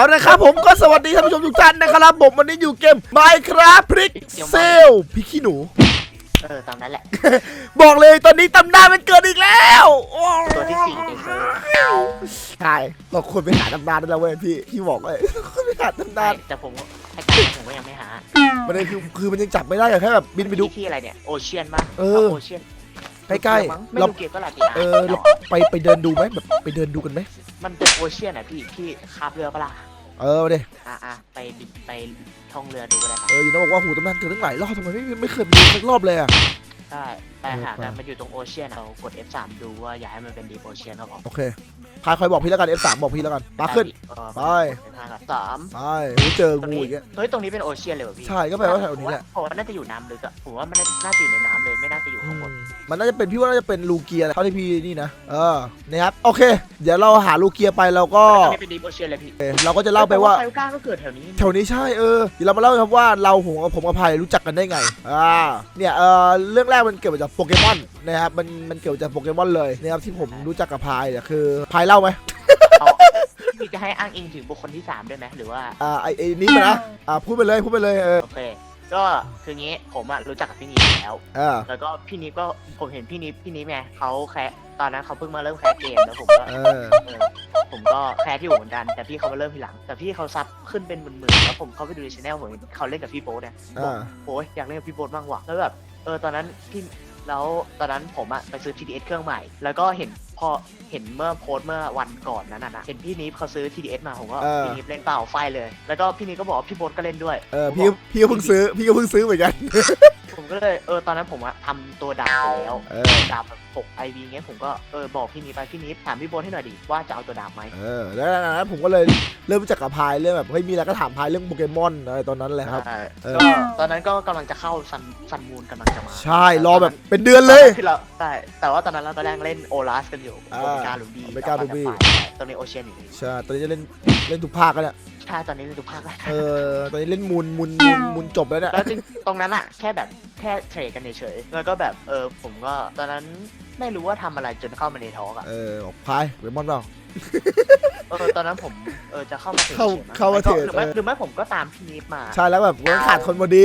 เอาละครับผมก็สวัสดีท่านผู้ชมทุกท่านนะครับผมวันนี้อยู่เกม Minecraft พริกเซลพี่ขี้หนู เออ ตามนั้นแหละ บอกเลยตอนนี้ตำนานมันเกิดอีกแล้วโอ้ตัวที่สี่ในเซิร์ฟใช่เราควรไปหาตำนานได้แล้วเว้ยพี่พี่บอกเลยควรไปหาตำนานแต่ผมให้การผมก็ยังไม่หาประเด็นคือคือมันยังจับไม่ได้อะแค่แบบบินไปดูที่ที่อะไรเนี่ยโอเชียนมั้งเออโอเชียนใกล้ๆไม่เรารู้เกมก็ลาตินาเออเราไปไปเดินดูไหมแบบไปเดินดูกันไหมมันเป็นโอเชียนอะพี่พี่คาบเรือปะล่ะ เออเดอะอะไปบินไปท่องเรือดูก็ได้ปะเอออยู่นะบอกว่าหูตำนานเกิดตั้งหลายรอบทำไมไม่ไม่เคยไปดูสักรอบเลยอะใช่แต่หาเออกันมันอยู่ตรงโอเชียนเรากด F3 ดูว่าอยากให้มันเป็นดีโอเชียนครับผมโอเคพายคอยบอกพี่แล้วกัน F3 บอกพี่แล้วกันมาขึ้นเออไป ห้ากับสามไปไม่เจอตรงงูนี้อีกแล้วเฮ้ยตรงนี้เป็นโอเชียนเลยเหรอพี่ใช่ก็แปลว่าแถวนี้แหละผมว่าน่าจะอยู่น้ำลึกอะผมว่ามันน่าจะอยู่ในน้ำเลยไม่น่าจะอยู่อืข้างบมนมันน่าจะเป็นพี่ว่าน่าจะเป็นลูเกียร์เท่าที่พี่นี่นะเออนะครับโอเค เดี๋ยวเราหาลูเกียร์ไปเราก็ตรงนี้เป็นดีโอเชียนเลยพี่เออเราก็จะเล่าไปว่า ไฟก้าก็เกิดแถวนี้แถวนี้ใช่เออเดี๋ยวเรามาเล่าครับว่าเราผมกับผมกับพายรู้จักกันได้ไงอ่าเนี่ยเออเรื่องแรกมันเกิดมาจากโปเกมอนนะครับมันมันเกิดมาจากโปเกมอนเลยนะครับที่ผมรู้จักกับพายเนี่ยคือพายเล่าไหมเอา พี่จะให้อ้างอิงถึงบุคคลที่สามด้วยไหมหรือว่า อ่าไอไอนี้มานะอ่าพูดไปเลยพูดไปเลยเออโอเค ก็คืองี้ผมอะรู้จักกับพี่นิฟอยู่แล้ว เออแล้วก็พี่นิฟก็ผมเห็นพี่นิฟพี่นิฟไงเขาแคสตอนนั้นเขาเพิ่งมาเริ่มแคสเกมแล้วผมก็เออเออผมก็แคสที่อยู่เหมือนกัน แต่พี่เขามาเริ่มทีหลัง แต่พี่เขาซับขึ้นเป็นหมื่นๆแล้วผมเข้าไปดูในช anel ผมเห็นเขาเล่นกับพี่โบ๊ทเนี่ยอ่าโอ้ยอยากเล่นกับพี่โบ๊ทบ้างว่ะแล้วแบบเออตอนนั้นพี่แล้วตอนนั้นผมอะไปซื้อ TDS เครื่องใหม่ แล้วก็เห็น พอเห็นเมื่อโพสต์เมื่อวันก่อนนั้นน่ะนะเห็นพี่นิฟเขาซื้อ TDS มาผมก็พี่นิฟเล่นเปล่าไฟเลย แล้วก็พี่นิฟก็บอกว่าพี่โบ๊ทก็เล่นด้วยเออผมพี่บอกพี่ก็เพิ่งซื้อพี่ก็เพิ่งซื้อเหมือนกัน ผมก็เลยเออตอนนั้นผมอะทำตัวดาบไปแล้วเออ ดาบแบบ 6 IV เงี้ยผมก็เออบอกพี่นิฟไปพี่นิฟถามพี่โบ๊ทให้หน่อยดิว่าจะเอาตัวดาบไหมเออแล้วจากนั้นผมก็เลยเริ่มรู้จักกับพายเรื่องแบบเฮ้ยมีอะไรก็ถามพายเรื่องโปเกมอนอะไรตอนนั้นเลยครับ ใช่เออ ก็ตอนนั้นก็กำลังจะเข้าซันซันมูนกำลังจะมาใช่รอแบบเป็นเดือนเลย คือเราใช่แต่ว่าตอนนั้นเราตอนแรกเล่นโอลาสกันอยู่อ่าโอเมก้าลูบี้โอเมก้าลูบี้ ตอนนี้โอเชียนอยู่ใช่ตอนนี้จะเล่นเล่นทุกภาคกันเนี่ยใช่ตอนนี้เล่นทุกภาคแล้ว เออตอนนี้เล่นมูลมูลมูลมูลจบแล้วเนี่ย แล้วจริงตรงนั้นอะแค่แบบ แค่เทรดกันเฉยๆแล้วก็แบบเออผมก็ตอนนั้นไม่รู้ว่าทำอะไรจนเข้ามาในท้องอะเออบอกพายเวมอนเปล่า เออตอนนั้นผมเออจะเข้ามาเทรดเข้าฉยๆมั้งเข้ามาเทรดหรือไม่เออ หรือไม่ผมก็ตามพี่นิฟมา ใช่แล้วแบบมันขาดคนพอดี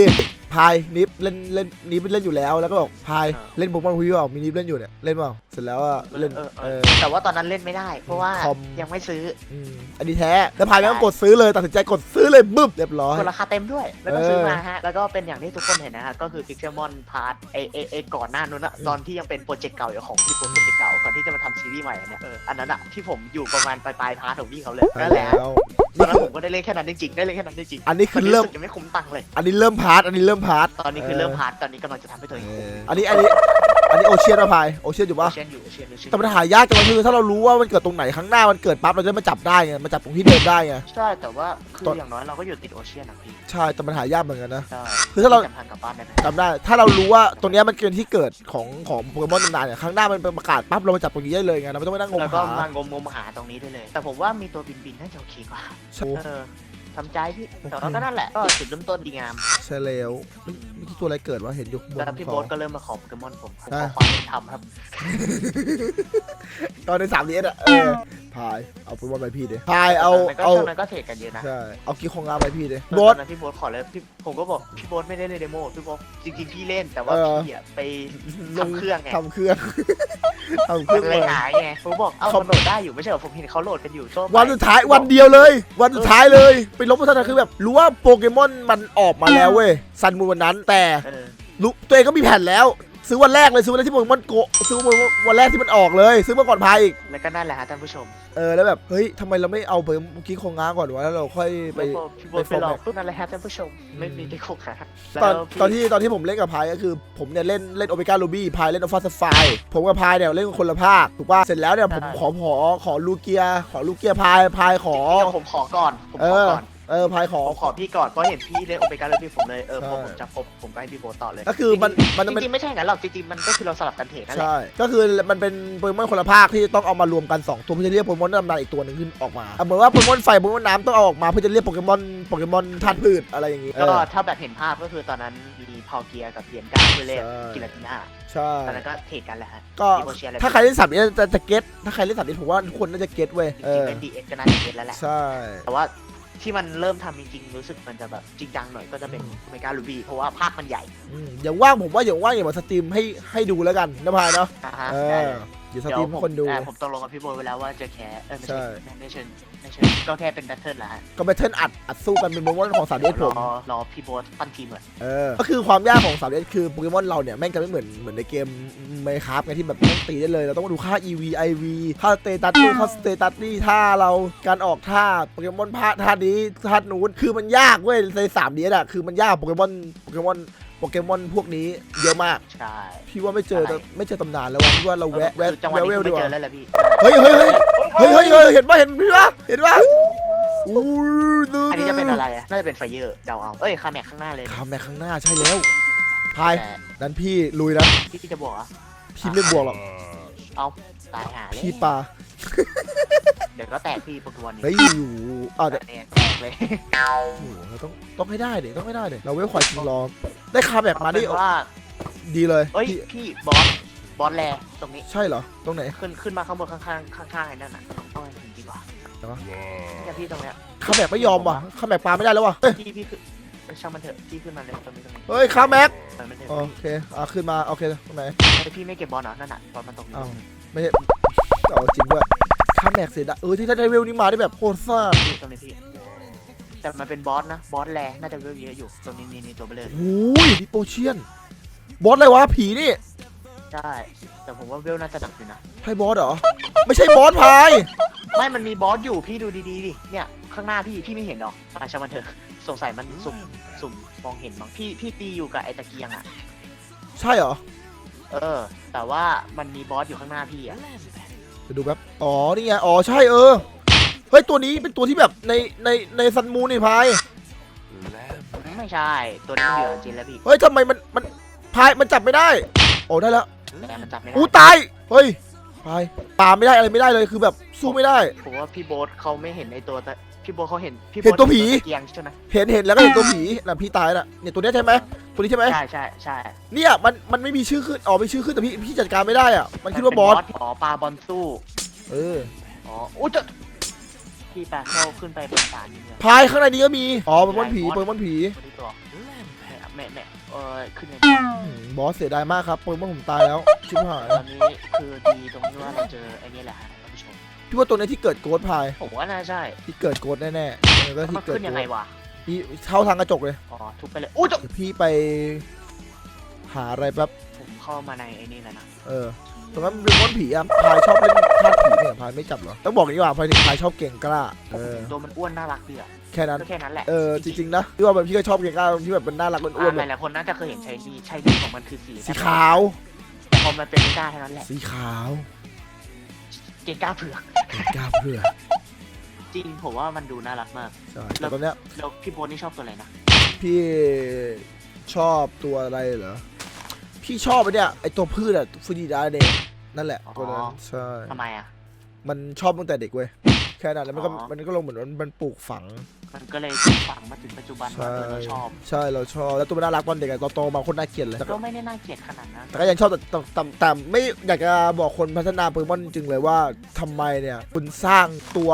พายนิฟเล่นเล่นนิฟเล่นอยู่แล้วแล้วก็บอกพายเล่นโปเกมอนคุยเปล่ามีนิฟเล่นอยู่เนี่ยเล่นเปล่าเสร็จแล้วอะเล่นเออเอเอออ แต่ว่าตอนนั้นเล่นไม่ได้ เพราะว่าคอม ยังไม่ซื้อ อืมอันนี้แท้แล้วพายแม่งก็กดซื้อเลยตัดสินใจกดซื้อเลยบึ้บเรียบร้อย คนราคาเต็มด้วย แล้วก็เออซื้อมาฮะ แล้วก็เป็นอย่างที่ทุกคนเห็นนะฮะ ก็คือ Pixelmon Part เอเอเอก่อนหน้านู้นอะอืมตอนที่ยังเป็นโปรเจกต์เก่าอยู่ของพี่โปรเจกต์เก่าก่อนที่จะมาทำซีรีส์ใหม่อันเนี่ยเอออันนั้นอะที่ผมอยู่ประมาณปลายปลายพาร์ทของพี่เขาเลยนั่นแหละแล้วตอนนี่นั้นคือผมก็ได้เล่นแค่นั้นจริงๆได้เล่นแค่นั้นจริงๆอันนี้คือตเริ่มสึกยังไม่คุ้มตังค์เลย อันนี้เริ่มพาร์ทอันนี้เริ่มพาร์ทตอนนี้คือเริ่มพาร์ทตอนนี้กำลังจะทำให้ตัวเองเอคุ้มออันนี้อันนี้อันนี้โอเชียนป่ะพายโอเชียนอยู่ปะเชียนอยู่เชียนอยู่เชียนอแต่มันยู่หายากจังเลยคือถ้าเรารู้ว่ามันเกิดตรงไหนข้างหน้ามันเกิดปั๊บเราจะได้มาจับได้ไงมาจับตรงที่เดิมได้ไงใช่แต่ว่าคือตอนอย่างน้อยเราก็อยู่ติดโอเชียนอะพี่ใช่แต่มันหายากเหมือนกันนะใช่คือถ้าเราจำทางกลับบ้านได้ไหมจำได้ถ้าเรารู้ว่าตรงเนี้ยมันเกินที่เกิดของของโปเกมอนตำนานเนี่ยข้างหน้ามันเป็นประกาศปั๊บเรามาจับตรงนี้ได้เลยไงเราไม่ต้องไปนั่งงมแล้วก็หามางมงมหาตรงนี้ได้เลย แต่ผมว่ามีตัวบินบินๆน่าจะโอเคกว่าใช่เออ ทำใจพี่แต่ว่าก็นั่นแหละก็จุดเริ่มต้นดีงามใช่แล้วไม่ไม่ใช่ตัวอะไรเกิดวะเห็นอยู่ข้างบนแล้วพี่ขอโบ๊ทก็เริ่มมาขอโปเกมอนผมผมอ่าขอความเป็นธรรมครับ ตอนในสามเอสอะเออ พาย เอาโปเกมอนไปพี่ดิพายเอาแล้วก็เอาช่วงนั้นก็เทรดกันเยอะนะใช่เอากิ๊กของงามไปพี่ดิตโบอส นนั้นพี่โบ๊ทขอเลยพี่ผมก็บอกพี่โบ๊ทไม่ได้เล่นเดโมพี่โบ๊ทจริงๆพี่เล่นแต่ว่าเออ พี่อะไปทำเครื่องไงทำเครื่อง ทำเครื่องมันเลยมา หายไงผมบอกเอาเขามันโหลดได้อยู่ไม่ใช่เหรอผมเห็นเขาโหลดกันอยู่ช่วงวันสุดท้ายวันเดียวเลย วันสุดท้ายเลย ไปลบพัฒนาคือแบบรู้ว่าโปเกมอนมันออกมาแล้วเว้ยซันมูนวันนั้นแต่เออรู้ตัวเองก็มีแผ่นแล้ว ซื้อวันแรกเลยซื้อวันแรกที่โปเกมอนโกะซื้อวันแรกที่มันออกเลย ซื้อมาก่อนพายอีกแล้วก็นั่นแหละฮะท่านผู้ชมเออแล้วแบบเฮ้ยทำไมเราไม่เอาไปเมื่อกี้ของง้าก่อนวะแล้วเราค่อยไปแล้วพอพี่โบ๊ทไปไปลองฟอร์แมตปุ๊บนั่นแหละฮะท่านผู้ชมไม่มีที่คุกฮะตอนแล้วพี่ตอนที่ตอนที่ผมเล่นกับพายก็คือผมเนี่ยเล่นเล่นโอเมก้าลูบี้พายเล่นอัลฟาสไฟผมกับพายเนี่ยเล่นคนละภาคถูกป่ะเสร็จแล้วเนี่ยผมขอขอขอลูเกียขอลูเกียพายพายขอเดี๋ยวผมขอก่อนผมเอขออก่อน เออพายขอผมขอพี่ก่อนเพราะเห็นพี่เล่นโอเปก้าแล้วพี่ผมเลยเออใช่พอผมจะพบผมก็ให้พี่โบทต่อเลยก็คือมันมันจมันริงๆไม่ใช่อย่างนั้นหรอกจริงๆมันก็คือเราสลับกันเทรดนั่นแหละใช่ก็คือมันเป็นโปเกมอนคนละภาคที่ต้องเอามารวมกัน 2 ตัวเพื่อจะเรียกโปเกมอนตำนานอีกตัวหนึ่งขึ้นออกมาอะเหมือนว่าโปเกมอนไฟโปเกมอนน้ำต้องเอาออกมาเพื่อจะเรียกโปเกมอนโปเกมอนธาตุพืชอะไรอย่างงี้เอก็อ ถ้าแบบเห็นภาพก็คือตอนนั้นมีพาวเกียร์กับเพียนก้าเพื่อเล่นใช่ กิลาติน่าใช่ ตอนนั้นก็เทรดกันแหละฮะก็มีโมเชียร์อะไรถ้าใครเล่นสับนี้จะจะเก็ตถ้าใครเล่นสับนี้ผมว่าทุกคนน่าจะเก็ตเว้ยจเอริงอๆเล่นดีเอสก็น่าจะเก็ตแล้วแหละใช่ แต่ว่า ที่มันเริ่มทำจริงๆรู้สึกมันจะแบบจริงจังหน่อยก็จะเป็นเมกาลูบี้เพราะว่าภาคมันใหญ่ อืมอย่างว่างผมว่าอย่างว่างอย่ามาสตรีมให้ให้ดูแล้วกันนะพายเนาะนะฮะเอได้อเลย อย่าสเดี๋ยตรีวมผให้มคนดูอ่าผมตกลงกับพี่โบยไว้แล้วว่าจะแคร์เออไม่ใช่ใช่ ไม่เชิญไม่เชิญก็แค่เป็นแบทเทิลละฮะก็ไปเทิร์นอัดอัดสู้กันเป็นโปเกมอนของสามเดรผอม รอพี่โบสปั้นทีมก่อนเออ ก็คือความยากของสามเดคือโปเกมอนเราเนี่ยแม่งจะไม่เหมือนเหมือนในเกมไมคราฟไงที่แบบต้องตีได้เลย เราต้องมาดูค่า EV IV ค่าสเตตัสนู่นค่าสเตตัสนี่ท่าเราการออกท่าโปเกมอนพาท่านี้ท่านู้นคือมันยากเว้ยในสามเดอะคือมันยากโปเกมอนโปเกมอน โปเกมอนพวกนี้เยอะมาก ใช่ พี่ว่าไม่เจออะไร ไม่เจอตำนานแล้วว่ะพี่ว่าเราแวะแวะคือจังหวะแวะนี้เวลคือดีไม่กเจว่าอแล้วแหละพี่เฮ้ยเฮ้ยเฮ้ยเฮ้ยเฮ้ยเฮ้ยเห็นปะเห็นพี่ปะเห็นปะอู้ยอันนี้จะเป็นอะไรอะน่าจะเป็นไฟเยอร์เดาเอาเอ้ยคาแม็กข้างหน้าเลยคำแม่ข้างหน้าใช่แล้วพายแต่นั้นพี่ลุยนะพี่จะบอกเหรอพี่ไม่บวกหรอกเอาตายหาเลยพี่ปลา เดี๋ยวก็แตกพี่โปเกมอนเฮ้ยนี่อยู่อ้าวแต่เนี่ยแตกเลยโอ้โหเราต้องต้องให้ได้เด็ต้องให้ได้เด็เราเวลควายชิงรอได้คาแบบมาเอดิเป็นว่าดีเลยเอ้ยพี่พี่บอสบอสแลตรงนี้ใช่เหรอตรงไหนขึ้นขึ้นมาข้างบนข้างข้างข้างข้างๆไอ้นั่นน่ะเอาไปถึงดีกว่าไหนวะเนี่ยพี่ตรงเนี้ยคาแบบไม่ยอมว่ะคาแบบปลาไม่ได้แล้วว่ะเฮ้ยพี่พี่ขึ้นเอ้ยช่างมันเถอะพี่ขึ้นมาเลยตรงนี้ตรงนี้เฮ้ยคาแม็กเออมันเถอะโอเคอะขึ้นมาโอเคตรงไหนไอพี่ไม่เก็บบอลเหรอนั่นน่ะบอลมันตรงนี้อ้าวไม่ใช่เอาจริงด้วย คาแม็กเสียดายเออที่ถ้าได้เวลนี้มาได้แบบโคตรซ่าตรงนี้พี่แต่มันเป็นบอสนะ บอสแลน่าจะเวลเยอะอยู่ตรงนี้นี่นี่ตัวเบลเลยโอ้ยดิโปเชียน บอสอะไรวะผีนี่ ใช่ แต่ผมว่าเวลน่าจะหนักอยู่นะใช่บอสเหรอ ไม่ใช่บอสพาย ไม่มันมีบอสอยู่พี่ดูดีๆดิ เนี่ยข้างหน้าพี่พี่ไม่เห็นหรออาช่างมันเถอะสงสัยมันสุ่มสุ่มมองเห็นมั้งพี่พี่ตีอยู่กับไอ้ตะเกียงอะ ใช่เหรอ เออ แต่ว่ามันมีบอสอยู่ข้างหน้าพี่อะ ไปดูแป๊บอ๋อ นี่ไง อ๋อ ใช่เออ เฮ้ย ตัวนี้เป็นตัวที่แบบในในในซันมูนนี่พาย ไม่ใช่ ตัวนี้มันเหลือจริงแล้วพี่เฮ้ยทำไมมันมันพายมันจับไม่ได้ โอ้ได้แล้วแต่มันจับไม่ได้อู้ตาย เฮ้ย พายปาไม่ได้อะไรไม่ได้เลยคือแบบสู้ไม่ได้ ผมว่าพี่โบ๊ทเขาไม่เห็นในตัวแต่พี่โบ๊ทเขาเห็นพี่เห็นตัวผีเห็นตะเกียงใช่ไหมเห็นเห็นแล้วก็เห็นตัวผีน่ะพี่ตายน่ะเนี่ยตัวเนี้ยใช่ไหมตัวนี้ใช่ไหมใช่ใช่ใช่เนี่ยมันมันไม่มีชื่อขึ้นอ๋อมีชื่อขึ้นแต่พี่พี่จัดการไม่ได้อะมันคิดว่าบอสเป็นอ๋อปลาบอลสู้เอออ๋ออุ้ยจะพี่ปลาเข้าขึ้นไปบนศาลนี่เนี่ยพายข้างในนี้ก็มีอ๋อโปเกมอนผีโปเกมอนผี ตัวนี้ตัวแม่แม่ เออขึ้นไงอืมบอสเสียดายมากครับโปเกมอนผมตายแล้ว ชิบหายตอนนี้คือดีตรงที่ว่าเราเจอไอ้นี่แหละฮะท่านผู้ชมพี่ว่าตัวนี้ที่เกิดโกดพายผมว่าน่าใช่ที่เกิดโกดแน่ๆเออก็มันที่เกิดขึ้นยังไงวะพี่เข้าทางกระจกเลยอ๋อทุบไปเลยอุ้ยจะเดี๋ยวพี่ไป หาอะไรแป๊บผมเข้ามาในไอ้นี่แล้วนะเออตรงนั้นเป็นม้อนผีอะพายชอบเล่นธาตุผีเนี่ยพายไม่จับเหรอต้องบอกอย่างนี้ว่าพายพายชอบเก่งกล้าเออตัวมันอ้วนน่ารักดีอะ แค่นั้น ก็แค่นั้นแหละเออจริงๆนะพี่ว่าแบบพี่ก็ชอบเก่งกล้าที่แบบเป็นน่ารักอ้วนๆอ่าแบหบลายๆคนน่าจะเคยเห็นชายดีชายดีของมันคือสีสีขาว แต่พอมันเป็นเมกาเท่านั้นแหละสีขาวเกงก้าเผือกเก่งกล้าเพื่อจริงผมว่ามันดูน่ารักมาก ใช่แต่ตอนเนี้ยแล้วพี่โบทนี่ชอบตัวอะไรนะพี่ชอบตัวอะไรเหรอพี่ชอบไอ้เนี่ยไอตัวพืชอะฟูจิดาเดะนั่นแหละตัวนั้นใช่ ทำไมอะมันชอบตั้งแต่เด็กเว้ยแค่นั้นแล้วมันก็อ๋อ มันก็ลงเหมือนมันมันปลูกฝัง มันก็เลยฝังมาถึงปัจจุบันใช่ ว่าเออเราชอบ ใช่เราชอบแล้วตัวมันน่ารักตอนเด็กอะตอนโตมาคนน่าเกลียดเลยก็ไม่ได้น่าเกลียดขนาดนั้นแต่ก็ยังชอบแต่แต่แต่แต่ไม่อยากจะบอกคนพัฒนาโปเกมอนจริงๆเลยว่าทำไมเนี่ยคุณสร้างตัว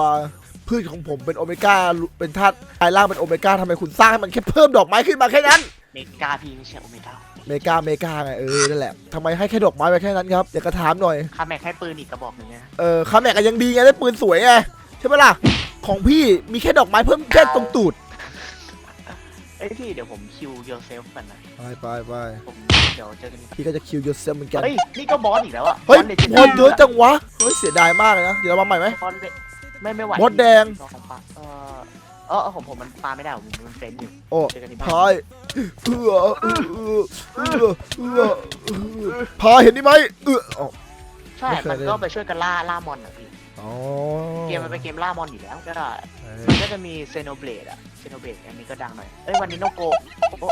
พืชของผมเป็นโอเมก้าเป็นธาตุกายล่างเป็นโอเมก้าทำไมคุณสร้างให้มันแค่เพิ่มดอกไม้ขึ้นมาแค่นั้น เมกาพี่ไม่ใช่โอเมก้าเมกาเมกาไงเออนั่นแหละทำไมให้แค่ดอกไม้ไปแค่นั้นครับอยากจะถามหน่อย คาแม็กให้ปืนอีกกระบอกหนึ่งนะเออคาแม็กก็ยังดีไงได้ปืนสวยไง ใช่ไหมล่ะ ของพี่มีแค่ดอกไม้เพิ่มแค่ตรงตูด เอ้ยพี่เดี๋ยวผมคิว yourself กันนะ ไปไปไปผมเดี๋ยวเจอกันอีกพี่ก็จะคิวยูเซมเหมือนกัน เฮ้ย นี่ก็บอสอีกแล้วอะเฮ้ย Legendary บอลเยอะจังวะ เฮ้ยเสียดายมากเลยนะ เดี๋ยวเรามาใหม่ไหม บอลเดไม่ไม่ไหวบอสแดงสอของปลาเออเออของผมมันปลาไม่ได้ผมมันเฟรนอยู่โอ้เจอกันที่บ้านพายเอือเอือเอือเอือเอือพายเห็นนี่ไหมเอืออ๋อ ใช่ไม่เคยมันเล่นก็ไปช่วยกันล่าล่ามอนอะพี่ อ๋อเกมมันเป็นเกมล่ามอนอยู่แล้วก็เออมันก็จะมีเซโนเบลดอะเซโนเบลดอันนี้ก็ดังหน่อย เอ้ยวันนี้โนโกะโอ้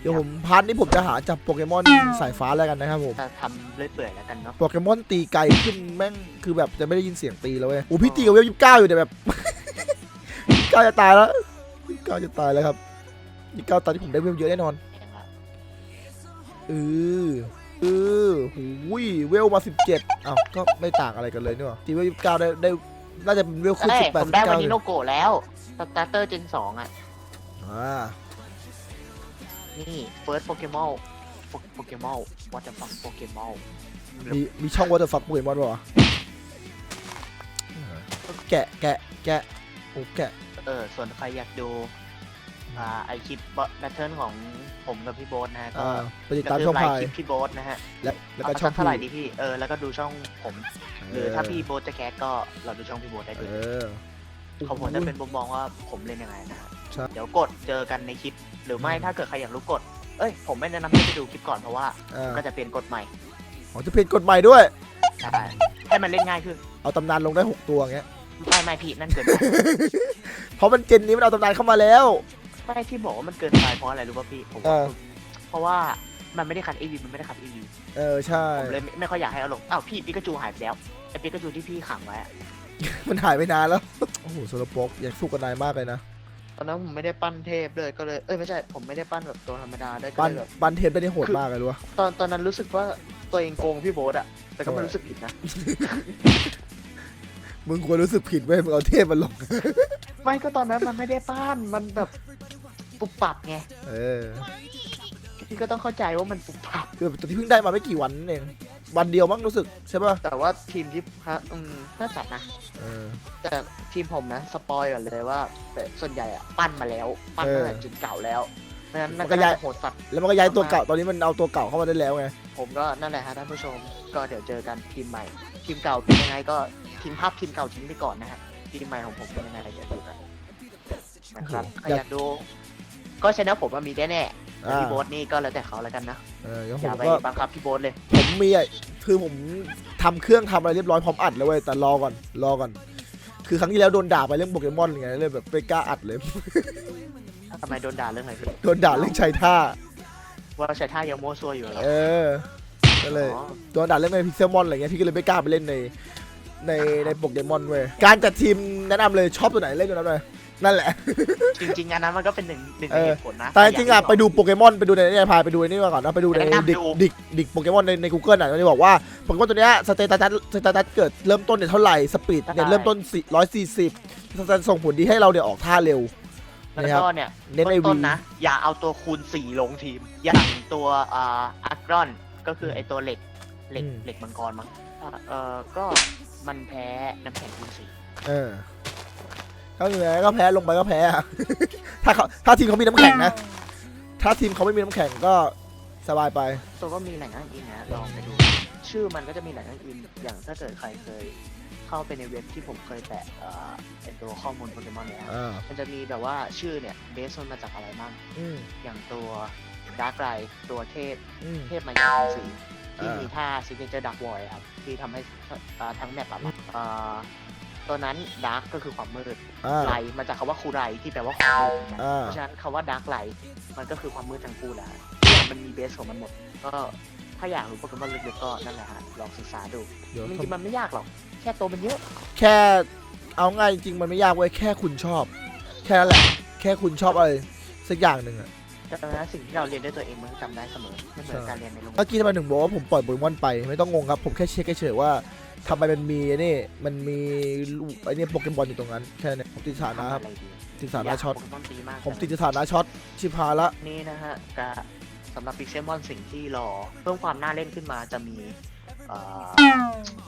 เดี๋ยวผมพาร์ทนี้ผมจะหาจับโปเกมอนสายฟ้าแล้วกันนะครับผม จะทำเรื่อยเปื่อยแล้วกันเนาะ โปเกมอนตีไกลขึ้นแม่งคือแบบจะไม่ได้ยินเสียงตีแล้วเว้ยโอ้พี่ตีกับเวลยี่สิบเก้าอยู่แต่แบบ ยี่สิบเก้าจะตายแล้วยี่สิบเก้าจะตายแล้วครับยี่สิบเก้าตอนที่ผมได้เวลเยอะแน่นอนเออ เออหูยเวลมาสิบเจ็ดอ้าวก็ไม่ต่างอะไรกันเลยนี่หว่าตีเวลยี่สิบเก้าได้ได้น่าจะเป็นเวลขึ้นเอ้ยสิบแปผดมสิบได้วัเก้านนี้โนโกะแล้วสตาร์เตอร์เจนสองอะ อ่านี่เฟิร์สโปเกมอลโปเกมอลวอเตอร์ฟังโปเกมอล มีมีช่องวอเตอร์ฟักโปเกมอนป่ะวะแกะแกะแกะโอ้แกะ เออ ส่วนใครอยากดู อ่าไอคลิปแบทเทิลของผมกับพี่โบ๊ทนะฮะก็อ่าไปติดก็ตามคือช่องไลพาค์ยคลิปพี่โบ๊ทนะฮะและแล้วก็เอาช่องเท่าไหร่พี่ดีพี่ เออแล้วก็ดูช่องผม หรือถ้าพี่โบ๊ทจะแคสก็เราดูช่องพี่โบ๊ทได้เอด้วยอ ของผมจะเป็นมุมมองว่าผมเล่นยังไงนะฮะใช่ เดี๋ยวกดเจอกันในคลิป หรือไม่อืมถ้าเกิดใครอยากรู้กด เอ้ยผมไม่แนะนำให้ไปดูคลิปก่อนเพราะว่าอ่าก็จะเปลี่ยนกฎใหม่อ๋อจะเปลี่ยนกฎใหม่ด้วย ใช่ให้มันเล่นง่ายขึ้นเอาตำนานลงได้หกตัวเงี้ย ไม่ไม่พี่นั่นเกินไปเพราะมันเจนนี้มันเอาตำนานเข้ามาแล้ว ไม่ที่บอกว่ามันเกินไปเพราะอะไรรู้ป่ะพี่ผมเอว่าอเพราะว่ามันไม่ได้คัดเอวีมันไม่ได้คัดเอวีเออใช่ ผมเลยไม่ไม่ค่อยอยากให้เอาลงอ้าวพี่ปิกาจูหายไปแล้วไอปิกาจูที่พี่ขังไว้อะมันหายไปนานแล้ว โอ้โหโซโลโปกอยากสู้กับนายมากเลยนะ ตอนนั้นผมไม่ได้ปั้นเทพเลยก็เลยเอ้ยไม่ใช่ผมไม่ได้ปั้นแบบตัวธรรมดาด้วยก็ปันเลยแบบปันเทนไปนี่โหดมากเลยรู้ปะตอนตอนนั้นรู้สึกว่าตัวเองโกงพี่โบ๊ทอะแต่ก็ไม่รู้สึกผิดนะมึงควรรู้สึกผิดเว้ยมึงเอาเทพมันลง ไม่ก็ตอนนั้นมันไม่ได้ปั้นมันแบบ ปุบปับไงเออพี่ก็ต้องเข้าใจว่ามันปุบปับคือตัวที่เพิ่งได้มาไม่กี่วันนั่นเองวันเดียวมั้งรู้สึกใช่ป่ะแต่ว่าทีมที่ฮะอืมน่าจัดนะเออ แต่ทีมผมนะสปอยก่อนเลยว่าแต่ส่วนใหญ่อะปั้นมาแล้ว ปั้นเออตั้งแต่จุดเก่าแล้วเพราะฉะนั้นมัมันนก็ก็ย้าย น่าจะโหดสัตว์แล้วมันก็ย้ายตัวเก่าตอนนี้มันเอาตัวเก่าเข้ามาได้แล้วไงผมก็นั่นแหละฮะท่านผู้ชม ก็เดี๋ยวเจอกันทีมใหม่ ทีมเก่าเป็นยังไงก็ทิ้งภาพทีมเก่าทิ้งไปก่อนนะฮะทีมใหม่ของผมเป็นยังไงเดี๋ยวดูกันนะครับใครอยากดู ก็ชแนลผมว่ามีแน่ๆแต่อ่าพี่โบ๊ทนี่ก็แล้วแต่เขาแล้วกันนะเอองั้นอผย่ามไปก็บังคับพี่โบ๊ทเลย ผมมีอะคือผมทำเครื่องทำอะไรเรียบร้อยพร้อมอัดแล้วเว้ยแต่รอก่อนรอก่อน คือครั้งที่แล้วโดนด่าไปเรื่องโปเกมอนไงเลยแบบไม่กล้าอัดเลย ทำไมโดนด่าเรื่องอะไรพี่โดนด่าเรื่องใช้ท่า ว่าใช้ท่ายังโม้ซัวอยู่เหรอเออ ก็เลย อ๋อโดนด่าเรื่องในพิกเซลมอนอะไรเงี้ยพี่ก็เลยไม่กล้าไปเล่นในในในโปเกมอนเว้ยการจัดทีมแนะนำเลยชอบตัวไหนเล่นตัวนั้นเลย นั่นแหละ จริงๆอันนั้นมันก็เป็นหนึ่งหนึ่งเอในอเหตุผลนะแต่จริงๆอะไปดูโปเกมอนไปดูในนี่พาไปดูในนี่มาก่อนนะไปดูในแนะนำดิกดูดิกดิกโปเกมอนในใน Google อะมันจะบอกว่าโปเกมอนตัวเนี้ยสเตตัสสเตตัสเกิดเริ่มต้นเนี่ยเท่าไหร่สปีดเนี่ยเริ่มต้นร้อยสี่สิบจะส่งผลดีให้เราเนี่ยออกท่าเร็วแล้วนะครับก็เนี่ยเน้นไอต้วีนๆนะ อย่าเอาตัวคูณสี่ลงทีม อย่างตัวอ่าอักรอนก็คือไอตัวเหล็กเหล็กเหล็กมังกรมั้งอ่าเออก็มันแพ้น้ำแข็งคูณสี่เออ ก็คือไงก็แพ้ลงไปก็แพ้อะ ถ้าเขาถ้าทีมเขามีน้ำแข็งนะ ถ้าทีมเขาไม่มีน้ำแข็งก็สบายไป ตัวก็มีแหล่งอ้างอิงนะลองไปดู ชื่อมันก็จะมีแหล่งอ้างอิงอย่างถ้าเกิดใครเคย เข้าไปในเว็บที่ผมเคยแปะเอ่อเป็นตัวข้อมูลโปเกมอนเนี่ยอ่า มันจะมีแบบว่าชื่อเนี่ยเบสมันมาจากอะไรบ้าง อืมอย่างตัวดาร์กไรตัวเทพ อืม เทพมายาสีที่อ่ามี มีท่าซิกเนเจอร์ดักวอยครับ ที่ทำให้อ่าทั้งแมปอะอ่า ตัวนั้นดาร์กก็คือความมืดอ่า ไลมาจากคำว่าคูไรที่แปลว่าความมืดเหมือนกันอ่า เพราะฉะนั้นคำว่าดาร์กไลมันก็คือความมืดทั้งคู่แหละทุกอย่างมันมีเบสของมันหมด ก็ถ้าอยากรู้โปเกมอนลึกๆก็นั่นแหละฮะลองศึกษาดูเดี๋ยวจริงๆมันไม่ยากหรอก แค่ตัวมันเยอะ แค่เอาง่ายจริงๆมันไม่ยากเว้ยแค่คุณชอบ แค่นั้นแหละ แค่คุณชอบอะไรสักอย่างหนึ่งอะ แต่นั้นสิ่งที่เราเรียนด้วยตัวเองมันจำได้เสมอไม่เหมือนการเรียนในโรงเรียนเมื่อกี้ทำไมถึงบอกว่าผมปล่อยโปเกมอนไปไม่ต้องงงครับ ผมแค่เช็คเฉยๆว่าทำไมมันมีนี่มันมีรูปไอ้นี่โปเกมอนอยู่ตรงนั้นแค่นี้ผมติดสถานะครับทำอะไรดีติดสถานะช็อตโปเกมอนดีมากผมติดสถานะช็อตชิพาละ นี่นะฮะกะสำหรับพิกเซมอนสิ่งที่รอเพิ่มความน่าเล่นขึ้นมาจะมี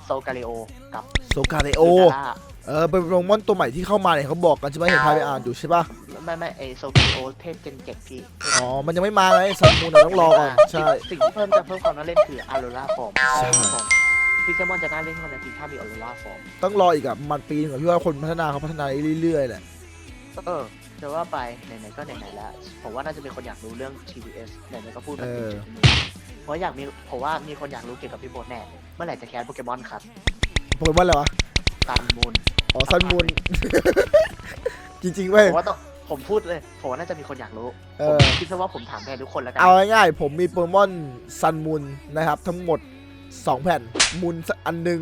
โซกาเลโอ กับโซกาเรโอ ลูกาล่า เออเป็นโปเกมอนตัวใหม่ที่เข้ามาเนี่ยเขาบอกกันใช่ไหมเห็นพายไปอ่านอยู่ใช่ป่ะ ไม่ไม่ไอโซกาเลโอเทพเจนเจ็ดพี่อ๋อ มันยังไม่มาไงซัมมูนอะต้องรอก่อนใช่สิ่งที่เพิ่มจะเพิ่มความน่าเล่นคืออารูราฟอร์มใช่พิกเซมอนจะน่าเล่นขึ้นมาในทีถ้ามีอารูราฟอร์มต้องรออีกอะประมันปีหนึงอะพี่ว่าคนพัฒนาเขาพัฒนาเรื่อยๆแหละเออจะว่าไปไหนๆก็ไหนๆแล้วผมว่าน่าจะมีคนอยากรู้เรื่อง TBS ไหนๆก็พูดมาถึงจุดนี้เพราะอยากมีผมว่ามีคนอยากรู้เกี่ยวกับพี่โบทแน่เมื่อไหร่จะแคสโปเกมอนครับโปเกมอนอะไรวะตันมูลอ๋อซันมูนจริงๆเว้ยผมว่าต้อง ผมพูดเลย ผมว่าน่าจะมีคนอยากรู้ เอผมอ คิดซะว่าผมถามแทนทุกคนแล้วกัน เอาง่ายๆผมมีโปเกมอนซันมูนนะครับ ทั้งหมด 2 แผ่นมูนอันหนึง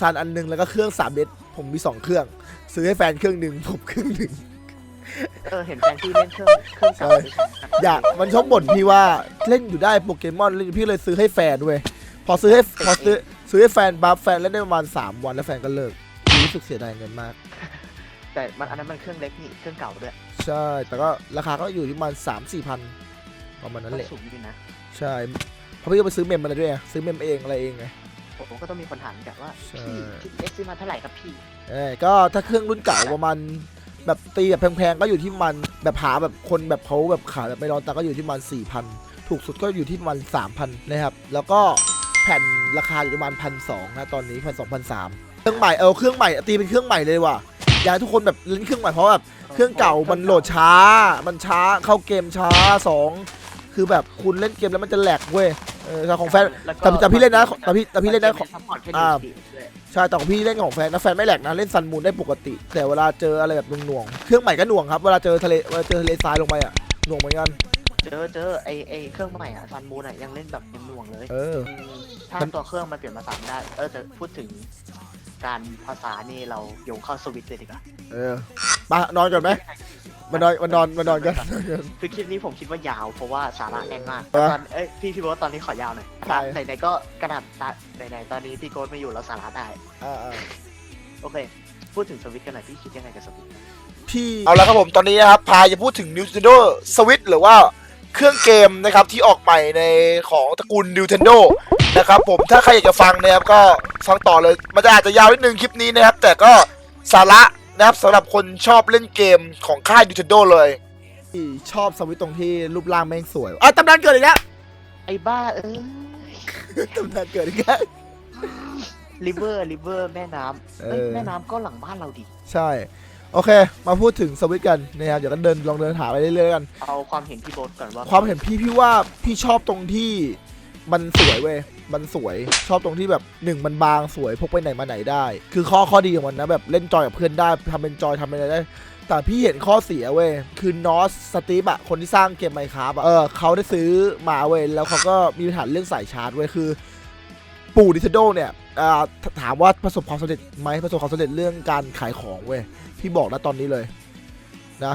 ซันอันหนึง แล้วก็เครื่อง3เด็ดผมมี 2 เครื่อง ซื้อให้แฟนเครื่องหนึ่งผมเครื่องหนึ่ง เออ เห็นแฟนที่เล่นเครื่องเครื่องสามเอออยากมันชอบบ่นพี่ว่าเล่นอยู่ได้โปเกมอนเล่นพี่เลยซื้อให้แฟนด้วยพอซื้อให้พอซื้อซื้อให้แฟนบัฟแฟนเล่นได้ประมาณ 3 วันแล้วแฟนก็เลิกสึกเสียดายเงินมาก แต่มันอันนั้นมันเครื่องเล็กนี่ เครื่องเก่าด้วย ใช่ แต่ก็ราคาก็อยู่ที่ประมาณสามสี่พันประมาณนั้นก็แหละสูงดีนะใช่เพราะพี่ก็ไปซื้อเมมมาเลยด้วยไงซื้อเมมเองอะไรเองไงผมก็ต้องมีคนถามแบบว่าใช่พี่ TDS ซื้อมาเท่าไหร่ครับพี่เออก็ถ้าเครื่องรุ่นเก่าประมาณแบบตีแบบแพงๆก็อยู่ที่ประมันแบบหาแบบคนแบบเขาแบบขายแบบไม่ร้อนตังก็อยู่ที่ประมันสี่พันถูกสุดก็อยู่ที่ประมันสามพันนะครับ แล้วก็แผ่นราคาอยู่ประมาณพันสองนะตอนนี้พันสองพันสามเครื่องใหม่เออเครื่องใหม่ตีเป็นเครื่องใหม่เลยว่ะ อยากให้ทุกคนแบบเล่นเครื่องใหม่เพราะแบบเครื่องเก่ามันโหลดช้า มันช้าเข้าเกมช้าสองคือแบบคุณเล่นเกมแล้วมันจะแหลกเว้ยเออแต่ของแฟนล้วก็แต่แต่พี่เล่นนะแต่พี่แต่พี่เล่นนะซัพพอร์ตแค่อ่าดีด้วยใช่แต่ของพี่เล่นของแฟนนะแฟนไม่แหลกนะเล่นซันมูนได้ปกติ แต่เวลาเจออะไรแบบหน่วงๆเครื่องใหม่ก็หน่วงครับเวลาเจอทะเลเวลาเจอทะเลทรายลงไปอะหน่วงเหมือนกันเจอเจอไอไอเครื่องใหม่อะซันมูนอะยังเล่นแบบยังหน่วงเลยเออมถ้ามันตัวเครื่องมันเปลี่ยนมาสามได้ เออแต่พูดถึง การภาษานี่เราโยงเข้าสวิตช์เลยดีกว่าเออมานอนก่อนไหมมานอนมานอนมานอนกัน คือคลิปนี้ผมคิดว่ายาวเพราะว่าสาระแน่นมากอะตอนเอ้ยพี่พี่โบ๊ทตอนนี้ขอยาวหน่อยได้ไหนๆก็กระดาษตาไหนๆตอนนี้พี่โก๊ตไม่อยู่แล้วสาระได้อ่าอ่าโอเค พูดถึงสวิตช์กันหน่อยพี่คิดยังไงกับสวิตช์พี่เอาละครับผมตอนนี้นะครับ พาจะพูดถึง Nintendo Switch หรือว่าเครื่องเกมนะครับที่ออกใหม่ในของตระกูล Nintendo นะครับผมถ้าใครอยากจะฟังนะครับก็ฟังต่อเลย มันจะอาจจะยาวนิดนึงคลิปนี้นะครับ แต่ก็สาระนะครับสำหรับคนชอบเล่นเกมของค่าย Nintendo เลยชอบสวิตตรงที่รูปร่างแม่งสวยอะตำนานเกิดอีกแล้ว ไอ้บ้าเอ้ยตำนานเกิดอีกแล้ว ริเวอร์ริเวอร์แม่น้ำเออเอ้ยแม่น้ำก็หลังบ้านเราดิใช่ โอเค มาพูดถึงสวิตช์กันนะครับเดี๋ยวก็เดินลองเดินหาไปเรื่อยๆกัน เอาความเห็นพี่โบ๊ทก่อนว่าความเห็นพี่พี่ว่าพี่ชอบตรงที่มันสวยเว้ย มันสวย ชอบตรงที่แบบหนึ่งมันบางสวยพกไปไหนมาไหนได้ คือข้อข้อดีของมันนะแบบเล่นจอยกับเพื่อนได้ทำเป็นจอยทำเป็นอะไรได้แต่พี่เห็นข้อเสียเว้ย คือนอสสตีฟอะคนที่สร้างเกมไมค์ครับอะเออเขาได้ซื้อมาเว้ย แล้วเขาก็มีปัญหาเรื่องสายชาร์จเว้ย คือ ปู่ดิเทโดเนี่ยอ่าถถามว่าประสบความสำเร็จไหมประสบความสำเร็จเรื่องการขายของเว้ย พี่บอกนะตอนนี้เลย นะ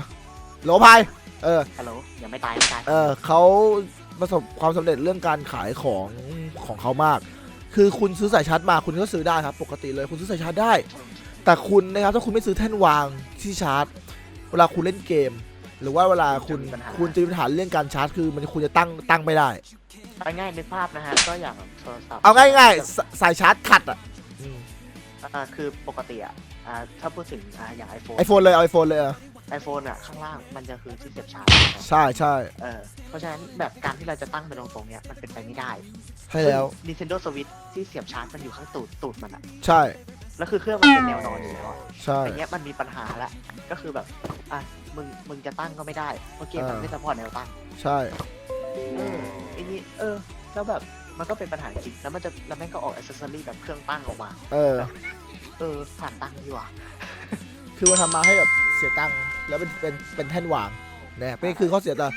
โหลพายเออฮัลโหลยังไม่ตายไม่ตาย เออเขา ประสบความสำเร็จเรื่องการขายของของเขามาก คือคุณซื้อสายชาร์จมาคุณก็ซื้อได้ครับ ปกติเลยคุณซื้อสายชาร์จได้ แต่คุณนะครับถ้าคุณไม่ซื้อแท่นวางที่ชาร์จ เวลาคุณเล่นเกม หรือว่าเวลาคุณคุณจะมีปัญหาเรื่องการชาร์จ คือมันคุณจะตั้งตั้งไม่ได้เอาง่ายๆนึกภาพนะฮะก็อย่างโทรศัพท์เอาง่ายๆสสายชาร์จขัดอะอ่าคือปกติอะอ่าถ้าพูดถึงอ่าอย่างไอโฟนไอโฟนเลยเอาไอโฟนเลย อะไอโฟนอะข้างล่างมันจะคือที่เสียบชาร์จใช่ใช่เออเพราะฉะนั้นแบบการที่เราจะตั้งไปตรงๆเนี้ยมันเป็นไปไม่ได้ใช่แล้ว ซึ่ง Nintendo Switch ที่เสียบชาร์จมันอยู่ข้างตูดตูดมันอะใช่ แล้วคือเครื่องมันเป็นแนวนอนอยู่แล้วอะใช่อันเนี้ยมันมีปัญหาละก็คือแบบอะมึงมึงจะตั้งก็ไม่ได้เพราะเกมมันอ่าไม่ซัพพอร์ตแนวตั้งใช่ เออไอ้นี่เออแล้วแบบมันก็เป็นปัญหาจริงแล้วมันจะแล้วแม่งก็ออกอ c เซสซอรี่แบบเครื่องตั้งออกมา เออ เออผ่านตั้งดีกว่า คือมันทำมาให้แบบ เสียตังค์แล้วเป็นเป็นเป็นแท่นวางนะครับนี่คือข้อเสียแต่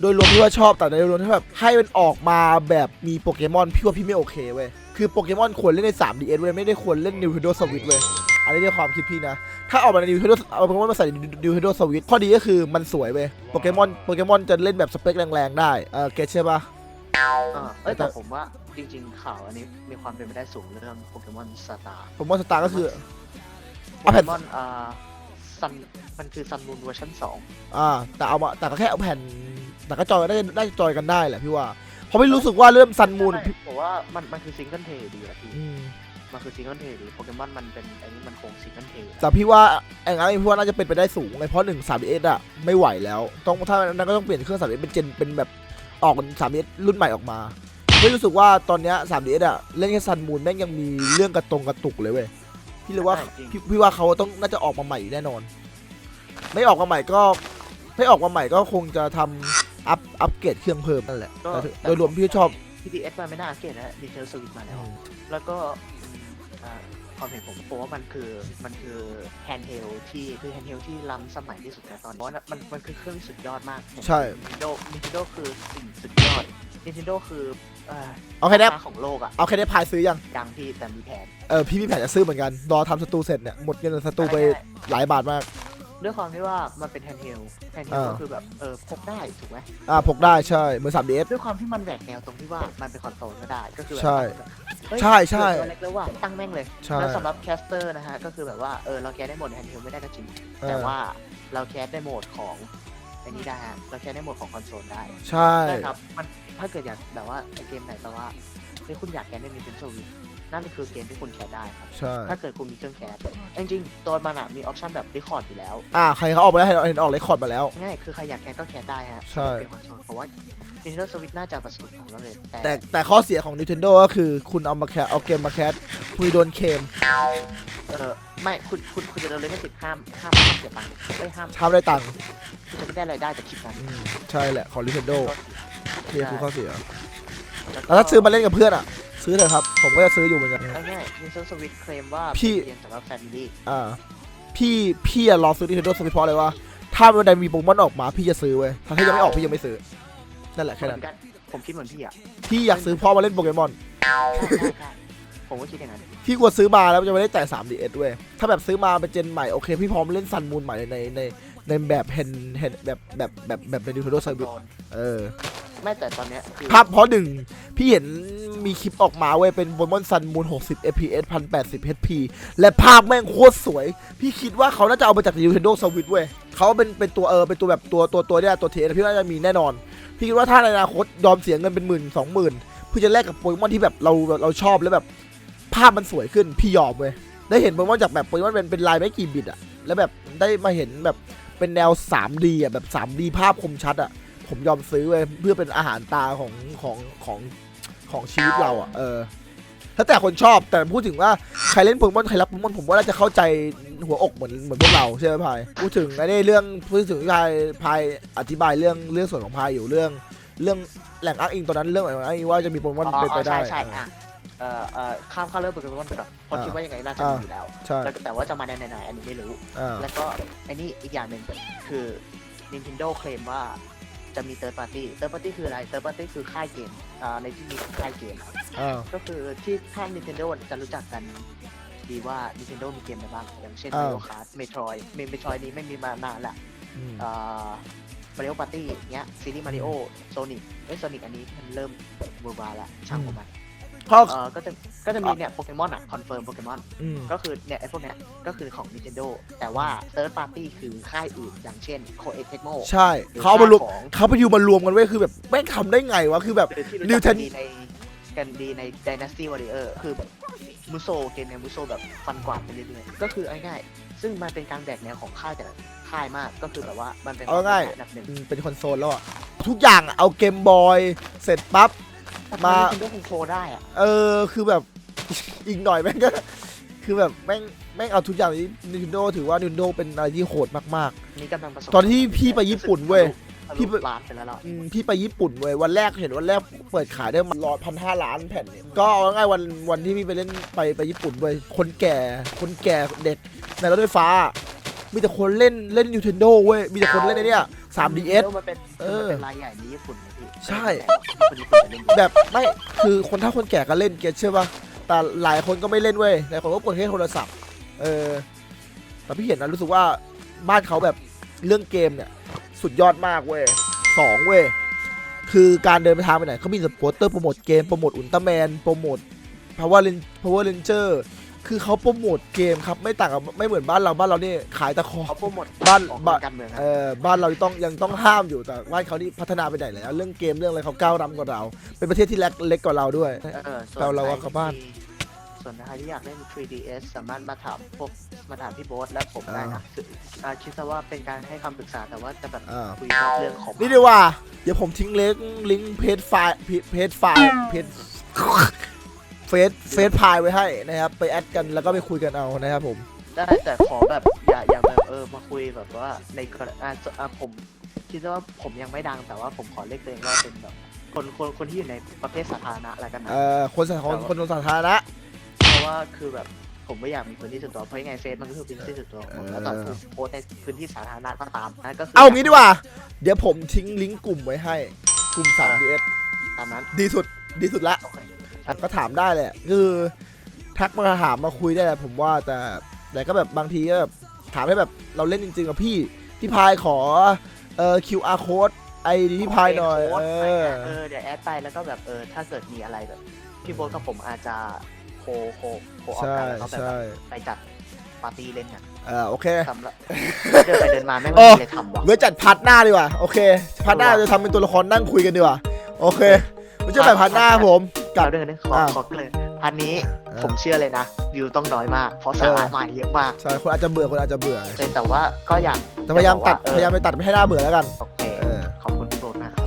โดยรวมพี่ว่าชอบแต่โดยรวมที่แบบให้มันออกมาแบบมีโปเกมอนพี่ว่าพี่ไม่โอเคเว้ยคือโปเกมอนควรเล่นใน 3DS เว้ยไม่ได้ควรเล่น Nintendo Switch เว้ยอันนี้ในความคิดพี่นะ ถ้าออกมาใน Nintendo เอาโปเกมอนมาใส่ใน Nintendo Switch ข้อดีก็คือมันสวยเว้ยโปเกมอนโปเกมอนจะเล่นแบบสเปคแรงๆได้เออเก็ตใช่ปะเออเอ้ยแต่ผมว่าจริงๆข่าวอันนี้มีความเป็นไปได้สูงเรื่องโปเกมอนสตาร์ผมว่าสตาร์ก็คือโปเอาเกแผ่นมอนอ่า ซันมันคือซันมูนเวอร์ชันสองอ่า แต่เอามาแต่ก็แค่เอาแผ่น แต่ก็จอยได้ได้จอยกันได้แหละพี่ว่าเพราะไม่รู้สึกว่าเริ่มซันมูนผมว่ามันมันคือซิงเกิลเทดีอะพี่อืมมันคือซิงเกิลเทดีโปเกมอนมันเป็นอันนี้มันคงซิงเกิลเทแต่พี่ว่าไอ้งั้นพี่ว่าน่าจะเป็นไปได้สูงไงเพราะหนึ่งสามเอสอะไม่ไหวแล้ว ต้องถ้านั้นก็ต้องเปลี่ยนเครื่องสามเอสเป็นเจนเป็นแบบออกสามเอสรุ่นใหม่ออกมาไม่รู้สึกว่าตอนเนี้ยสามเอสอะเล่นแค่ซันมูนแม่งยังมีเรื่องกระตรงกระตุกเลยเว้ย พี่เลยว่าพี่พี่ว่าเขาต้องน่าจะออกมาใหม่แน่นอน ไม่ออกมาใหม่ก็ ไม่ออกมาใหม่ก็คงจะทำอัพอัพเกรดเครื่องเพิ่มนั่นแหละแต่ถึงโดยรวมพี่ชอบพีดีเอสมันไม่น่าอัปเกรดนะดีเทลสวิตมาแล้ว แล้วก็อ่าความเห็นผมผมว่ามันคือมันคือแฮนด์เฮลที่คือแฮนด์เฮลที่ล้ำสมัยที่สุดในตอนนี้เพราะว่ามันมันคือเครื่องที่สุดยอดมาก ใช่ Nintendo Nintendo คือสิ่งสุดยอด Nintendo คือ เอ่อเอาแค่นี้ราของโลกอะเอาแค่นี้พายซื้อยังยังพี่แต่มีแผน เออพี่มีแผนจะซื้อเหมือนกันรอทำสตูเสร็จเนี่ยหมดเงินสตูไปหลายบาทมาก ด้วยความที่ว่ามันเป็นแฮนด์เฮลแฮนด์เฮลอ่า ก็คือแบบเออพกได้ถูกไหมอ่าพกได้ใช่เหมือน 3DS ด้วยความที่มันแหวกแนวตรงที่ว่ามันเป็นคอนโซลก็ได้ก็คือแบบใช่เฮ้ยใช่ใช่เกิดตัวเล็กแล้วว่าตั้งแม่งเลยใช่แล้วสำหรับแคสเตอร์นะฮะก็คือแบบว่าเออเราแคสได้โหมดแฮนด์เฮลไม่ได้ก็จริงเออแต่ว่าเราแคสได้โหมดของอันนี้ได้ฮะเราแคสได้โหมดของคอนโซลได้ ใช่ ใช่ครับ มัน ถ้าเกิดอยากแบบว่าไอเกมไหนแต่ว่าเฮ้ยคุณอยากแคสใน Nintendo Switch นั่นคือเกมที่คุณแคสได้ครับ ใช่ ถ้าเกิดคุณมีเครื่องแคสจริงๆตัวมันอะมีออปชั่นแบบรีคอร์ดอยู่แล้ว อ่าใครเขาออกมาแล้วเห็นเห็นออกเรคคอร์ดมาแล้ว ง่ายคือใครอยากแคสก็แคสได้ฮะใช่ เป็นคอนโซลเพราะว่า Nintendo Switch น่าจะประสบความสำเร็จแต่แต่แต่ข้อเสียของ Nintendo ก็คือคุณเอามาแคสเอาเกมมาแคสคุณโดนเคมเออไม่คุณคุณคุณจะโดนเลยไม่ติดห้ามห้ามห้ามเสียตังค์ไม่ห้ามทำได้ตังค์คุณจะไม่ได้รายได้จากคลิปนั้นอืมใช่แหละของ Nintendo นี่คือข้อเสียแล้วแล้วถ้าซื้อมาเล่นกับเพื่อนอะ ซื้อเถอะครับ ผมก็จะซื้ออยู่เหมือนกันเอาง่ายๆ Nintendo Switch เคลมว่าพี่ เป็นเกมสำหรับ Family อ่าพี่พี่อะรอซื้อ Nintendo Switch เพราะอะไรวะถ้าวันใดมีโปเกมอนออกมาพี่จะซื้อเว้ยถ้ายังไม่ออกพี่ยังไม่ซื้อ นั่นแหละแค่เหมืนั้อนนกัน ผมคิดเหมือนพี่อะพี่อยากซื้อเพราะมาเล่นโปเกมอนใช่ใช่ใช่ผมก็คิดอย่างนั้นพี่กลัวซื้อมาแล้วมันจะไม่ได้แต่ 3DS เว้ยถ้าแบบซื้อมาเป็นเจนใหม่โอเค พี่พร้อมเล่นซันมูนใหม่ในใน ในแบบเห็นเห็นแบบแบบแบบแบบแบบใน Nintendo Switch เออ ไม่แต่ตอนเนี้ยคือภาพเพราะหนึ่งพี่เห็นมีคลิปออกมาเว้ยเป็นโปเกมอนซันมูน60 fps 1080 hp และภาพแม่งโคตรสวย พี่คิดว่าเขาน่าจะเอามาจาก Nintendo Switch เว้ยเขาเป็นเป็นตัวเออเป็นตัวแบบตัวตัวตัวเนี่ยตัวเทพี่ว่าน่าจะมีแน่นอน พี่คิดว่าถ้าในอนาคตยอมเสียเงินเป็นหมื่นสองหมื่นเพื่อจะแลกกับโปเกมอนที่แบบเราเราชอบแล้วแบบ ภาพมันสวยขึ้นพี่ยอมเว้ยได้เห็นโปเกมอนจากแบบโปเกมอนเป็นเป็นลายไม่กี่บิตอะแล้วแบบได้มาเห็นแบบ เป็นแนว 3D อะแบบ 3D ภาพคมชัดอะผมยอมซื้อเว้ยเพื่อเป็นอาหารตาของของของของชีวิตเราอะเออแล้วแต่คนชอบแต่พูดถึงว่าใครเล่นโปเกมอนใครรักโปเกมอนผมว่าน่าจะเข้าใจหัวอกเหมือนเหมือนพวกเราใช่ไหมพายพูดถึงไอ้นี่เรื่องพูดถึงพายพายอธิบายเรื่องเรื่องส่วนของพายอยู่เรื่อง เรื่องแหล่งอ้างอิงตอนนั้นเรื่องอะไรอ้างอิงว่าจะมีโปเกมอนอ๋อเป็นไปได้ใช่ใช่ อะเอ่อเอ่อข้ามข้ามเรื่องโปเกมอนไปก่อนเพราะอ่าคิดว่ายังไงน่าจะมีอยู่แล้วใช่แล้วแต่ว่าจะมาในไหนๆอันนี้ไม่รู้ อ่าแล้วก็ไอ้นี่อีกอย่างหนึ่งคือ Nintendo เคลมว่าจะมี third party third party คืออะไร third party คือค่ายเกมอ่าในที่นี้คือค่ายเกม อ่าก็คือที่ถ้า Nintendo จะรู้จักกันดีว่า Nintendo มีเกมอะไรบ้าง อย่างเช่นอ้าว Mario Kart Metroid เมน Metroid นี้ไม่มีมานานละอืมเอ่อ Mario Party เงี้ยซีรีส์ Mario Sonic เอ้ย Sonic อันนี้มันเริ่มเวอร์บาแล้วช่างของมันเพราะเอ่อก็จะก็จะมีเนี่ยโปเกมอนอะคอนเฟิร์มโปเกมอนอืมก็คือเนี่ยไอ้พวกเนี้ยก็คือของ Nintendo แต่ว่า Third Party คือค่ายอื่นอย่างเช่น Koei Tecmo ใช่ เขาเอามารวมของเขาไปอยู่มารวมกันเว้ยคือแบบแม่งทำได้ไงวะคือแบบ หรือที่รู้ New จักกัน Ten- ดีในกันดีใน Dynasty Warrior คือแบบมุโซเกมในมุโซแบบฟันกวาดไปเรื่อยๆก็คือเอาง่ายๆซึ่งมันเป็นการแบกแนวของค่ายแต่ละค่ายมากก็คือแบบว่ามันเป็นเอาง่าย อันดับหนึ่ง อืมเป็นคอนโซลแล้วอะ ทุกอย่างอะเอาเกมบอย เสร็จปั๊บ มาคุณก็คงโชว์ได้อะเออคือแบบ อีกหน่อยแม่งก็ คือแบบแม่งแม่งเอาทุกอย่างที่ Nintendo ถือว่า Nintendo เป็นอะไรที่โหดมาก นี่กำลังประสบตอนที่พี่ไปญี่ปุ่นเว้ยพี่พี่ไปล้านไปแล้วเหรอๆอืมพี่ไปญี่ปุ่นเว้ยวันแรกเห็นวันแรกเปิดขายได้มาร้อยพันห้าล้านแผ่นเนี่ยก็เอาง่ายๆวันวันที่พี่ไปเล่นไปไปญี่ปุ่นเว้ยคนแก่ คนแก่เด็กในรถไฟฟ้า มีแต่คนเล่นเล่น Nintendo เว้ยมีแต่คนเล่นไอ้เนี่ย 3DS มันเป็นเออมันเป็นรายใหญ่ในญี่ปุ่นนะพี่ใช่ คนญี่ปุ่นจะเล่นเยอะแบบไม่คือคนถ้าคนแก่ก็เล่นเก็ตใช่ป่ะแต่หลายคนก็ไม่เล่นเว้ยหลายคนก็กดแค่โทรศัพท์ เออแต่พี่เห็นนะรู้สึกว่าบ้านเขาแบบเรื่องเกมเนี่ย สุดยอดมากเว้ยสองเว้ยคือการเดินไปทางไปไหนเขามีสปอร์เตอร์โปรโมทเกมโปรโมทอุลตร้าแมนโปรโมทพาวเวอร์เลนพาวเวอร์เลนเจอร์ คือเขาโปรโมทเกมครับไม่ต่างกับไม่เหมือนบ้านเราบ้านเรานี่ขายตะคอเขาโปรโมทบ้านของบ้านการเมืองคเอรับอบ้านเราต้องยังต้องห้ามอยู่แต่บ้านเขานี่พัฒนาไปไหนแล้ว เรื่องเกมเรื่องอะไรเขาก้าวล้ำกว่าเรา เป็นประเทศที่เล็กเล็กกว่าเราด้วย เออส่วนเราเราใคว่าเขาบ้านที่ส่วนใครที่อยากเล่น 3DS สามารถมาถามพวกมาถามพี่โบ๊ทและผมได้นะคืออ่าคิดซะว่าเป็นการให้คำปรึกษาแต่ว่าจะแบบอ่า คุยเรื่องของนี่ดีกว่า เดี๋ยวผมทิ้งลิงก์ลิงก์เพจไฟล์เพจไฟล์เพจ เฟซเฟซพายไว้ให้นะครับ ไปแอดกันแล้วก็ไปคุยกันเอานะครับผม ได้แต่ขอแบบอย่าอย่าแบบเออมาคุยแบบว่าในกรณีอ่าอ่าผมคิดซะว่าผมยังไม่ดังแต่ว่าผมขอเรียกตัวเองว่าเป็นแบบคนคนคนที่อยู่ในประเภทสาธารณะแล้วกันนะ เอ่อ คนสาคนคนสาธารณะ เพราะว่าคือแบบผมไม่อยากมีพื้นที่ส่วนตัวเพราะยังไงเฟซมันก็คือพื้นที่ส่วนตัวของผมเออแล้วตอนผมโพสต์ในพื้นที่สาธารณะก็ตามนั่นก็คืเอางี้ดีกว่า เดี๋ยวผมทิ้งลิงก์กลุ่มไว้ให้ กลุ่ม 3DS ตามนั้น ดีสุด ดีสุดละ โอเค ก็ถามได้แหละ คือทักมาถามมาคุยได้แหละผมว่าแต่แต่ก็แบบบางทีก็แบบถามให้แบบเราเล่นจริงๆกับพี่พี่พายขอเอ่อ QR code ไอดีพี่พายหน่อยโค้ดเอไปอนะเออเดี๋ยวแอดไปแล้วก็แบบเออถ้าเกิดมีอะไรแบบพี่โบ๊ทกับผมอาจจะโคโคโคออกใช่กันแล้วก็แบบใช่ไปจัดปาร์ตี้เล่นกันเออโอเคสำหรับเดินไปเดินมาไม่เอมีออะไรทำวะเว้ยจัดพาร์ทหน้าดีกว่าโอเคพาร์ทหน้าเออว่ะจะทำเป็นตัวละครนั่งคุยกันดีกว่าโอเคไม่ใช่แบบพาร์ทหน้าผม กัเราบเดินขออ่า ขอเลยอันนี้เออผมเชื่อเลยนะ วิวต้องน้อยมาก เพราะสาระเออใหม่เยอะมากใช่คนอาจจะเบื่อคนอาจจะเบื่อแต่ว่าก็อยากแต่พยายามตัด จะบอกว่าเออพยายามไปตัดไม่ให้หน้าเบื่อแล้วกันโอเค เออ ขอบคุณพี่โบ๊ทมากครับ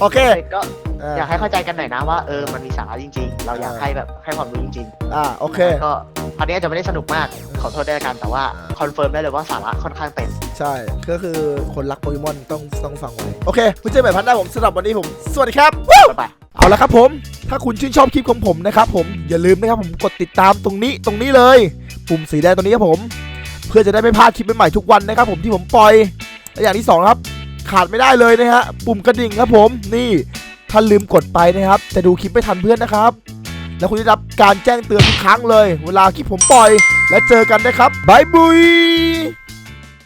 โอเคก็เอออยากให้เข้าใจกันหน่อยนะว่าเออมันมีสาระจริง ๆ เราอยากเออให้แบบให้ความรู้จริงอ่า โอๆเคแล้วก็อันนี้อาจจะไม่ได้สนุกมากขอโทษด้วยละกันแต่ว่าอ่าคอนเฟิร์มได้เลยว่าสาระค่อนข้างเต็ม ใช่ ก็คือคนรักโปเกมอนต้องต้องฟังไว้ โอเคไว้เจอกันใหม่พันหน้าผมสำหรับวันนี้ผม สวัสดีครับบ๊ายบายเอาละครับผม ถ้าคุณชื่นชอบคลิปของผมนะครับผม อย่าลืมนะครับผมกดติดตามตรงนี้ตรงนี้เลย ปุ่มสีแดงตรงนี้ครับผม เพื่อจะได้ไม่พลาดคลิปใหม่ๆทุกวันนะครับผมที่ผมปล่อยและอย่างที่สองครับขาดไม่ได้เลยนะฮะ ปุ่มกระดิ่งครับผม นี่ถ้าลืมกดไปนะครับ จะดูคลิปไม่ทันเพื่อนนะครับ แล้วคุณจะได้รับการแจ้งเตือนทุกครั้งเลย เวลาคลิปผมปล่อย และเจอกันนะครับบายบุย